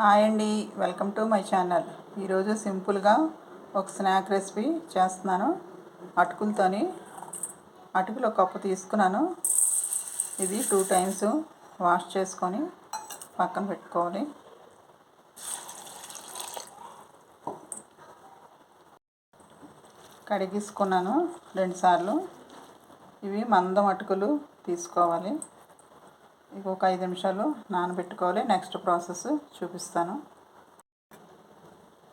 Hi అండి. Welcome to my channel. ఈరోజు సింపుల్గా ఒక స్నాక్ రెసిపీ చేస్తున్నాను. అటుకులతోని అటుకులు ఒక కప్పు తీసుకున్నాను. ఇది టూ టైమ్స్ వాష్ చేసుకొని పక్కన పెట్టుకోవాలి. కడిగిసుకున్నాను రెండుసార్లు ఇవి మందం అటుకులు తీసుకోవాలి. ఇంకొక ఒక ఐదు నిమిషాలు నానబెట్టుకోవాలి. నెక్స్ట్ ప్రాసెస్ చూపిస్తాను.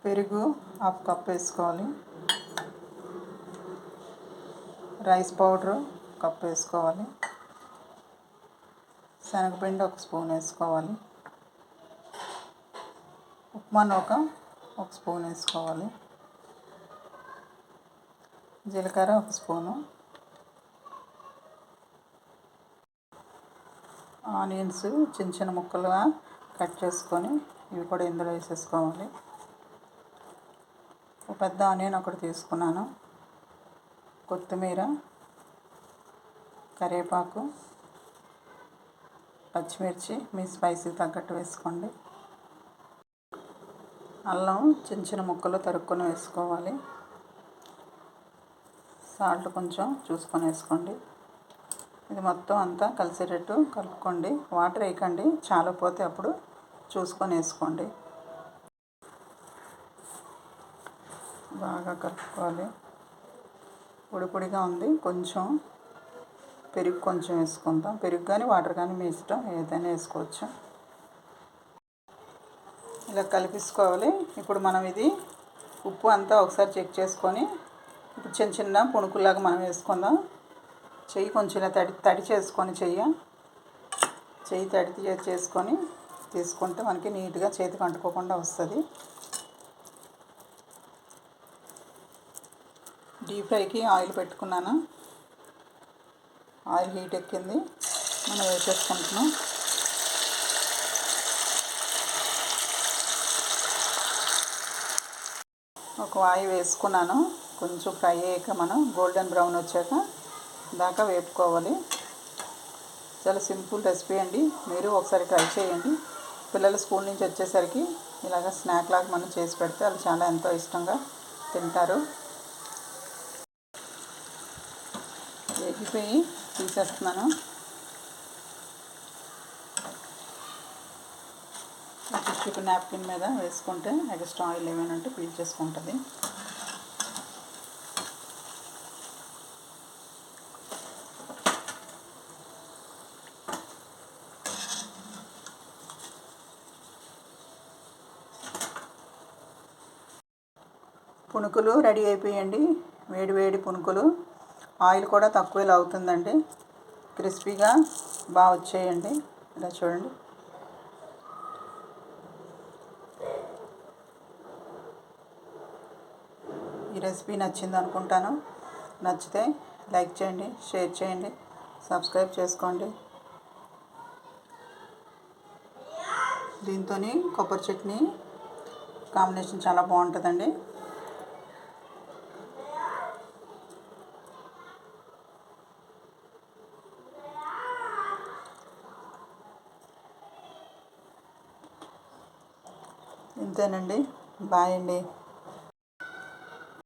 పెరుగు హాఫ్ కప్ వేసుకోవాలి. రైస్ పౌడర్ కప్ వేసుకోవాలి. శనగపిండి ఒక స్పూన్ వేసుకోవాలి. ఉప్మా నూక ఒక స్పూన్ వేసుకోవాలి. జీలకర్ర ఒక స్పూను. ఆనియన్స్ చిన్న చిన్న ముక్కలుగా కట్ చేసుకొని ఇవి కూడా ఇందులో వేసేసుకోవాలి. ఒక పెద్ద ఆనియన్ ఒకటి తీసుకున్నాను. కొత్తిమీర కరివేపాకు పచ్చిమిర్చి మీ స్పైసీ తగ్గట్టు వేసుకోండి. అల్లం చిన్న చిన్న ముక్కలు తరుక్కొని వేసుకోవాలి. సాల్ట్ కొంచెం చూసుకొని వేసుకోండి. ఇది మొత్తం అంతా కలిసేటట్టు కలుపుకోండి. వాటర్ వేయకండి. చాలా పోతే అప్పుడు చూసుకొని వేసుకోండి. బాగా కలుపుకోవాలి. పొడి పొడిగా ఉంది. కొంచెం పెరుగు కొంచెం వేసుకుందాం. పెరుగు కానీ వాటర్ కానీ మీ ఇష్టం. ఏదైనా వేసుకోవచ్చు. ఇలా కలిపించుకోవాలి ఇప్పుడు మనం ఇది ఉప్పు అంతా ఒకసారి చెక్ చేసుకొని ఇప్పుడు చిన్న చిన్న పుణుకులాగా మనం వేసుకుందాం. చెయ్యి కొంచెం ఇలా తడి తడి చేసుకొని చెయ్యి. చెయ్యి తడి చేసుకొని తీసుకుంటే మనకి నీట్గా చేతికి అంటుకోకుండా వస్తుంది. డీప్ ఫ్రైకి ఆయిల్ పెట్టుకున్నాను. ఆయిల్ హీట్ ఎక్కింది. మనం వేసేసుకుంటున్నాం. ఒక వాయి వేసుకున్నాను. కొంచెం ఫ్రై అయ్యాక మనం గోల్డెన్ బ్రౌన్ వచ్చాక దాకా వేపుకోవాలి. చాలా సింపుల్ రెసిపీ అండి. మీరు ఒకసారి ట్రై చేయండి. పిల్లలు స్కూల్ నుంచి వచ్చేసరికి ఇలాగ స్నాక్ లాగా మనం చేసి పెడితే వాళ్ళు చాలా ఎంతో ఇష్టంగా తింటారు. వేగిపోయి తీసేస్తున్నాను. టిష్యూ నాప్కిన్ మీద వేసుకుంటే ఎక్స్ట్రా ఆయిల్ ఏమైనా ఉంటే పీల్చేసుకుంటుంది పునుకులు రెడీ అయిపోయండి. వేడి వేడి పునుకులు. ఆయిల్ కూడా తక్కువ అవుతుందండి క్రిస్పీగా బాగా వచ్చేయండి. ఇలా చూడండి. ఈ రెసిపీ నచ్చింది అనుకుంటాను. నచ్చితే లైక్ చేయండి షేర్ చేయండి సబ్స్క్రైబ్ చేసుకోండి. దీంతో కొబ్బరి చట్నీ కాంబినేషన్ చాలా బాగుంటుందండి. ఇంతేనండి. బాయ్ అండి.